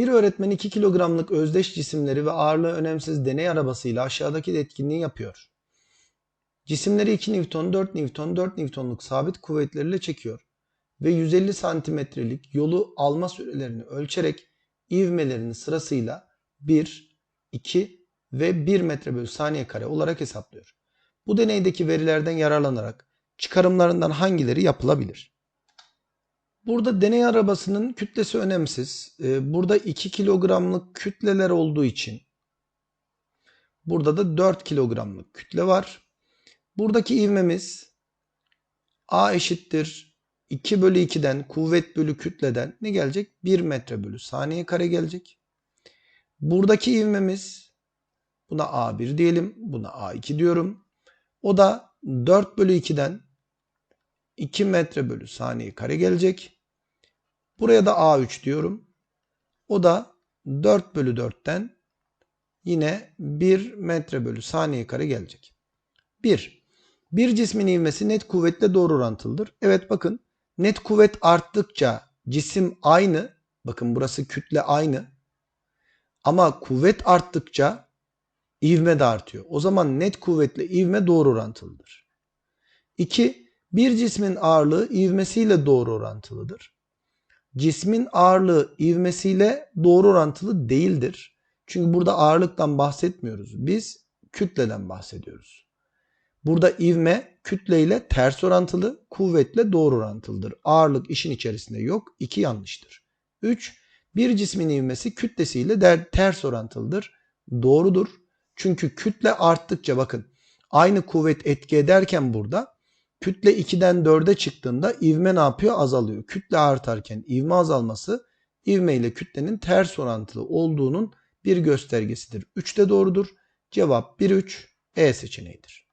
Bir öğretmen 2 kilogramlık özdeş cisimleri ve ağırlığı önemsiz deney arabasıyla aşağıdaki etkinliği yapıyor. Cisimleri 2 Newton, 4 Newton, 4 Newtonluk sabit kuvvetleriyle çekiyor ve 150 santimetrelik yolu alma sürelerini ölçerek ivmelerini sırasıyla 1, 2 ve 1 metre bölü saniye kare olarak hesaplıyor. Bu deneydeki verilerden yararlanarak çıkarımlarından hangileri yapılabilir? Burada deney arabasının kütlesi önemsiz. Ee, Burada 2 kilogramlık kütleler olduğu için burada da 4 kilogramlık kütle var. Buradaki ivmemiz A eşittir 2 bölü 2'den kuvvet bölü kütleden ne gelecek? 1 metre bölü saniye kare gelecek. Buradaki ivmemiz buna A1 diyelim. Buna A2 diyorum. O da 4 bölü 2'den 2 metre bölü saniye kare gelecek. Buraya da A3 diyorum. O da 4 bölü 4'ten yine 1 metre bölü saniye kare gelecek. 1. Bir cismin ivmesi net kuvvetle doğru orantılıdır. Evet bakın net kuvvet arttıkça cisim aynı. Bakın burası kütle aynı. Ama kuvvet arttıkça ivme de artıyor. O zaman net kuvvetle ivme doğru orantılıdır. 2. Bir cismin ağırlığı ivmesiyle doğru orantılıdır. Cismin ağırlığı ivmesiyle doğru orantılı değildir. Çünkü burada ağırlıktan bahsetmiyoruz. Biz kütleden bahsediyoruz. Burada ivme kütle ile ters orantılı, kuvvetle doğru orantılıdır. Ağırlık işin içerisinde yok. 2 yanlıştır. 3. Bir cismin ivmesi kütlesiyle ters orantılıdır. Doğrudur. Çünkü kütle arttıkça bakın aynı kuvvet etki ederken burada kütle 2'den 4'e çıktığında ivme ne yapıyor? Azalıyor. Kütle artarken ivme azalması ivme ile kütlenin ters orantılı olduğunun bir göstergesidir. 3 de doğrudur. Cevap 1-3 E seçeneğidir.